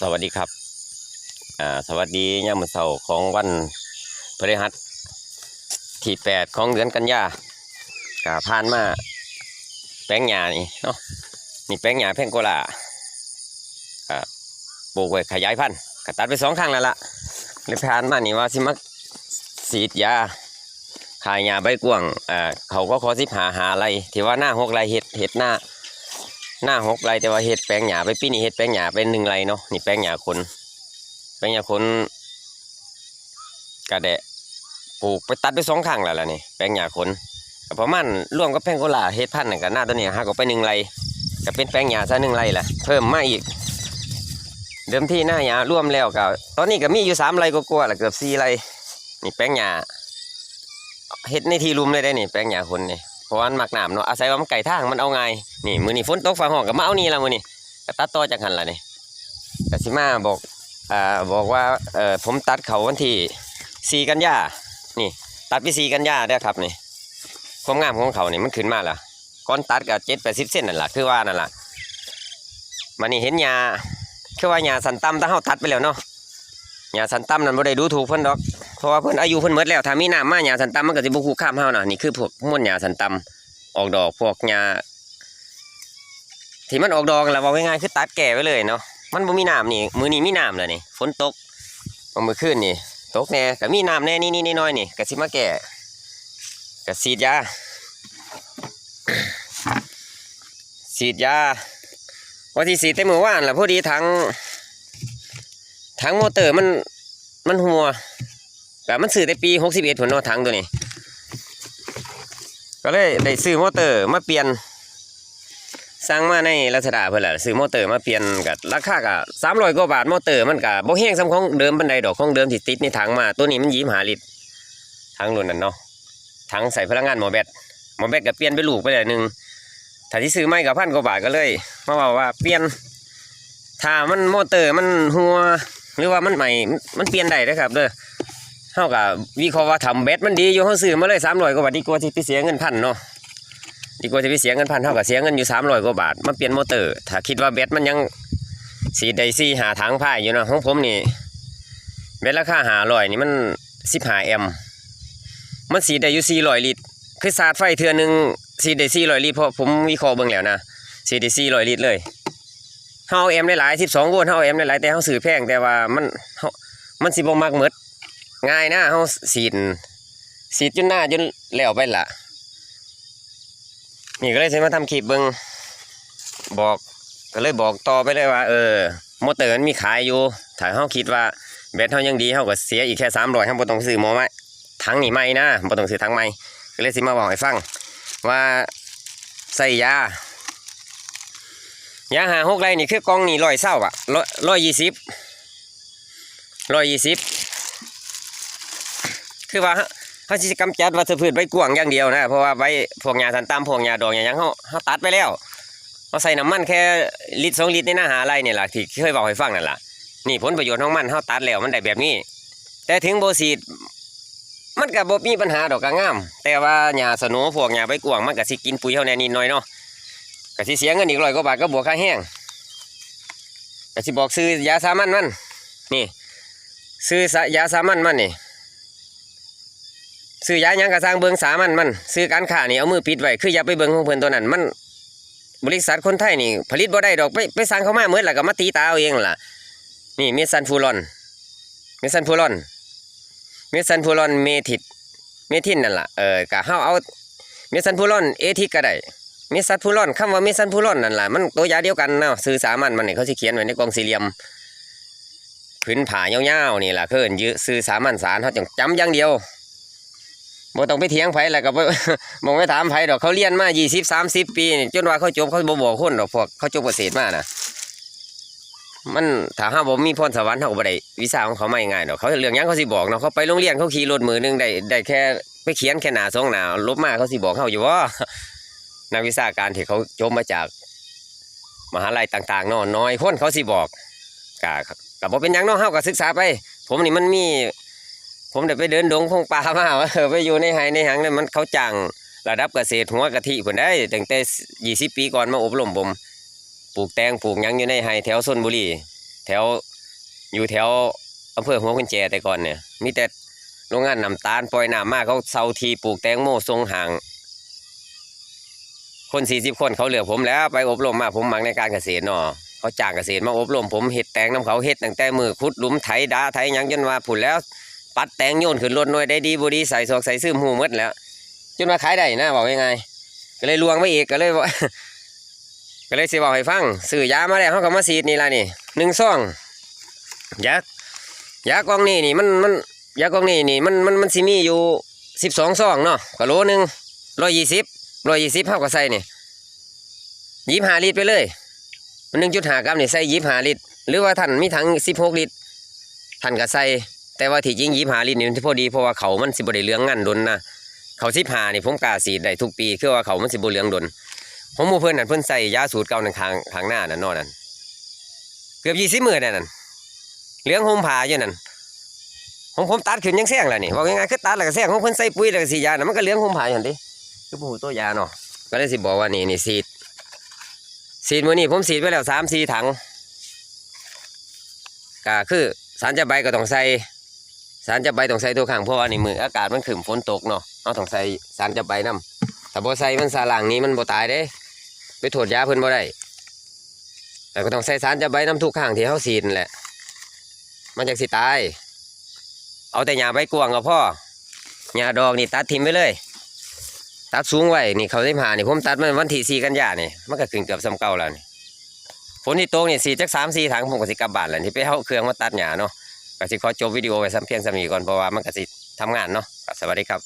สวัสดีครับอ่าสวัสดียามมื้อเช้าของวันพฤหัสที่แปดของเดือนกันยากาผ่านมาแป้งหญ้านี่เนาะนี่แป้งหญ้าแพ่งโกลาอ่าปลูกไว้ขยายพันธุ์กตัดไปสองครั้งแล้วล่ะเลยผ่านมานี่ว่าสิมาฉีดยาขายหญ้าใบกวางอ่าเขาก็ขอสิบหาหาอะไรที่ว่าหน้าหกไรเห็ดเห็ดหน้า หน้าหกไรแต่ว่าเห็ดแปลงหญ้าไปปีนี้เห็ดแปลงหญ้าเป็นหนึ่งไรเนาะนี่แปลงหญ้าคนแปลงหญ้าคนกระแดะปลูกไปตัดไปสองครั้งแล้วล่ะนี่แปลงหญ้าคนก็ประมาณร่วมกับแปลงโกลาเห็ดพันธุ์นั่นกับหน้าตัวนี้หักออกไปหนึ่งไรก็เป็นแปลงหญ้าซะหนึ่งไรแหละเพิ่มมาอีก เดิมที่หน้าหญ้าร่วมแล้วก็ตอนนี้ก็มีอยู่สามไรก็กลัวาๆละเกือบสี่ไรนี่แปลงหญ้าเห็ดในที่รุมเลยได้นี่แปลงหญ้าคนนี่ ราะว่ามันมักน้ำเนาะอาศัยว่ามันไก่ทางมันเอาไงนี่มือนี่ฝนตกฟ้าห้องก็มาเอานี่ละมือนี่ก็ตัดต่อจากหันละนี่กสิมาบอกอ่าบอกว่าเออผมตัดเขาวันที่สี่กันยานี่ ตัดไปสี่กันยาได้ครับนี่ความงามของเขานี่มันขึ้นมาละก้อนตัดกับเจ็ดแปดสิบเส้นนั่นแหละคือว่านั่นแหละมันนี่เห็นหญ้าคือว่าหญ้าสันต่ำถ้าเฮาตัดไปแล้วเนาะหญ้าสันต่ำนั่นบ่ได้ดูถูกเพิ่นดอก เพราะว่าเพิ่นอายุเพิ่นหมดแล้วถ้ามีน้ำมาหญ้าสันต่ำมันก็สิบ่คู่ข้ามเฮาน่ะนี่คือพวกม่วนหญ้าสันต่ำออกดอกพวกหญ้าที่มันออกดอกแล้วว่าง่ายๆคือตัดแก่ไว้เลยเนาะมันบ่มีน้ำนี่มือนี้มีน้ำเลยนี่ฝนตกเมือขึ้นนี่ตกแน่ก็มีน้ำแน่นี่นี่น้อยนี่ก็สิมาแก่ก็ฉีดยาฉีดยาว่าที่ฉีดแต่เมื่อวานล่ะพอดีถังถังมอเตอร์มันมันหัว แบบมันซื้อแต่ปีหกสิบเอ็ดผลนาะถังตัวนี้ ก็เลยได้ซื้อมอเตอร์มาเปลี่ยนสั่งมาในรัชดาเพื่อนแหละซื้อมอเตอร์มาเปลี่ยนกับราคากับสามร้อยกว่าบาทมอเตอร์มันกับโบ่แห้งซ้ำของเดิมบันไดดอกของเดิมที่ติดในถังมา ตัวนี้มันยี่สิบห้าลิตรถังรุ่นนั้นเนาะถังใส่พลังงานหมอแบตหมอแบตก็เปลี่ยนไปลูกไปเลยหนึ่งถ้าที่ซื้อไม่กับพันกว่าบาทก็เลยมาบอกว่าเปลี่ยนถ้ามันมอเตอร์มันหัว หรือว่ามันใหม่มันเปลี่ยนได้นะครับเด้อ เท่ากับวิเคราะห์ว่าทำเบ็ดมันดีอยู่เขาซื้อมาเลยสามร้อยกว่าบาทดีกว่าที่ไปเสียเงินพันเนาะดีกว่าที่ไปเสียเงินพันเท่ากับเสียเงินอยู่สามร้อยกว่าบาทมาเปลี่ยนมอเตอร์ ถ้าคิดว่าเบ็ดมันยังสีใดสีหาทางพ่ายอยู่เนาะของผมนี่เบ็ดราคาหาร้อยนี่มันสิบหาแอมมันสีได้อยู่สี่ร้อยลิตรคือสาดไฟเทือหนึงสีได้สี่ร้อยลิตรเพราะผมวิเคราะห์เบิ่งแล้วนะสีได้สี่ร้อยลิตรเลยเฮาเอาแอมได้หลายสิบสองโวลต์เฮาเอาแอมได้หลายแต่เฮาซื้อแพงแต่ว่ามันมันสิบ่มักหมด ง่ายนะเขาสีดสีดจนหน้าจนแล้วไปละนี่ก็เลยใช้มาทำคลิปเบิงบอกก็เลยบอกต่อไปเลยว่า เออมอเตอร์มันมีขายอยู่ถ้าเขาคิดว่าแบตเขายังดีเขาก็เสียอีกแค่สามร้อยเขาบ่ต้องซื้อหมอไม้ทั้งนี่ไม่นะบ่ต้องซื้อทั้งไม่ก็เลยสิมาบอกให้ฟัง ว่าใส่ยายาหาหกไรนี่คือกองนี่ร้อยเศร้าอะร้อยร้อยยี่สิบร้อยยี่สิบ คือว่าเขาสิกำจัดวัชพืชใบกวางอย่างเดียวนะเพราะว่าใบพวกหญ้าสันตามพวกหญ้าดอกอย่างยังเขาเขาตัดไปแล้วเขาใส่น้ำมันแค่ลิตรสองลิตรในหน้าหาไรเนี่ยแหละที่เคยบอกให้ฟังนั่นแหละนี่ผลประโยชน์ของมันเขาตัดแล้วมันได้แบบนี้ แต่ถึงโบซีดมันกับโบมีปัญหาดอกกระงาม แต่ว่าหญ้าสโนพวกหญ้าใบกวางมันก็สิกินปุ๋ยเขาแน่นิดหน่อยเนาะก็สิเสียเงินอีกร้อยกว่าบาทก็บวกค่าแห้งก็สิบอกซื้อยาสามัญมันนี่ซื้อยาสามัญมันนี่ ซื้อยาหยังกระสร้างเบิงสามันมันซื้อการค้านี่เอามือปิดไว้คืออย่าไปเบิงของเพิ่นตัวนั้นมัน บริษัทคนไทยนี่ ผลิตบ่ได้ดอกไปไปสั่งเขามาเมื่อแล้วก็มาตีตาเอาเองล่ะ นี่เมซันฟูรอนเมซันฟูรอนเมซันฟูรอนเมทิดเมทินนั่นล่ะเออกะเฮาเอาเมซันฟูรอนเอทิกก็ได้เมซันฟูรอนคำว่าเมซันฟูรอนนั่นล่ะมันตัวยาเดียวกันเนาะซื้อสามันมันนี่เขาสิเขียนไว้ในกล่องสี่เหลี่ยมผืนผ่ายาวๆนี่ล่ะคือเอิ้นยื้อซื้อสามันสารเฮาจังจำอย่างเดียว บ่ต้องไปเถียงไผแล้วก็บ่ บ่ไปถามไผดอกเขาเรียนมา20 30 ปีนี่จนว่าเขาจบเขาบ่บอกคนดอกพวกเขาจบเกษตรมานะมันถ้าหาบ่มีพรสวรรค์เฮาก็บ่ได้วิชาของเขาไมาง่ายดอกเขาเรื่องหยังเขาสิบอกเนาะเขาไปโรงเรียนเขาขี่รถมือหนึงได้ได้แค่ไปเขียนแค่หน้าสองหน้าลบมาเขาสิบอกเฮาอยู่ว่านักวิชาการที่เขาจบมาจาก มหาลัยต่างๆเนาะน้อยคนเขาสิบอกก็ก็บ่เป็นหยังเนาะเฮาก็ศึกษาไป ผมนี่มันมี ผมได้ไปเดินดงพงป่ามาว่าเออไปอยู่ในไฮในหังเนี่ยมันเขาจ้างระดับเกษตรหัวกะทิผนได้ตั้งแต่ยี่สิบปีก่อนมาอบรมผมปลูกแตงปลูกยังอยู่ในไฮแถวชนบุรีแถวอยู่แถวอำเภอหัวกุญแจแต่ก่อนเนี่ยมีแต่โรงงานน้ำตาลปล่อยน้ำมากเขาเซาทีปลูกแตงโมทรงห่าง คนสี่สิบคนเขาเหลือผมแล้วไปอบรมมาผมมักในการเกษตรเนาะเขาจ้างเกษตรมาอบรมผมเห็ดแตงน้ำเขาเห็ดตั้งแต่มือขุดหลุมไถดาไถยังจนว่าผุนแล้ว ปัดแตงโยนขึ้นรถหน่วยได้ดีบดีใส่ซอกใส่ซื้อหูหมดแล้วจนมาขายได้นะบอกยังไงก็เลยลวงไปอีกก็เลยก็เลยสิบอกให้ฟังซื้อยามาแล้วเขาก็มาฉีดนี่ละนี่หนึ่งซองยายากองนี่นี่มันมันยากองนี่นี่มันมันมันสิมีอยู่สิบสองซองเนาะก็โลหนึ่งร้อยยี่สิบร้อยยี่สิบเท่ากับใส่นี่ยี่ห้าลิตรไปเลยมันหนึ่งจุดหากรัมนี่ใส่ยี่ห้าลิตรหรือว่าท่านมีถังสิบหกลิตรท่านก็ใส่ แต่ว่าที่จริงยี่ห้าลิตรนี่มันพอดีเพราะว่าเขามันสิบได้เหลืองงันดนนะเขาสิบหานี่ผมกาสีได้ทุกปีคือว่าเขามันสิบเหลืองดนผมมู่เพื่อนนั่นเพื่อนใส่ยาสูตรเก่านั่นข้างข้างหน้านั่นนอนั่นเกือบยี่สิบหมื่นนั่นเหลืองห่มผ้าอยู่นั่นของผมตัดขึ้นยังแซงแล้วนี่บอกยังไงคือตัดแล้วก็แซงของเพิ่นใส่ปุ๋ยแล้วก็สียาน่ะมันก็เหลืองห่มผ้าอย่างนี้คือผู้ตัวยาเนาะก็เลยสิบอกว่านี่นี่สีดสีดมื้อนี้ผมสีดไปแล้วสามสี่ถังก็คือสารจะใบก็ต้องใส่ สารจะใบต้องใส่ตัวข้างเพราะว่านี่มืออากาศมันขึ้นฝนตกเนาะเอาต้องใส่สารจะใบนํถ้าบ่ใส่มันสาหลังนี้มันบ่ตายเด้ ไปโทษยาเพิ่นบ่ได้แต่ก็ต้องใส่สารจะใบน้ำทุกข้างที่เฮาสีนแหละ มันจังสิตาย เอาแต่หญ้าใบกวางก็พ่อหญ้าดอกนี่ตัดทิ้งไปเลย ตัดสูงไว้นี่เขาได้ผ่านี่ผมตัดมันวันที่4กันยานี่มันก็ขึ้นเกือบซ้ำเก่าแล้วนี่ฝนที่ตกนี่สีจัก3 4ถังผมก็สิกลับบ้านแล้วที่ไปเอาเครื่องมาตัดหญ้าเนาะ ก็สิขอจบวิดีโอไว้ซ้ำเพียงซ้ำนี้ก่อนเพราะว่ามันก็สิทำงานเนาะสวัสดีครับ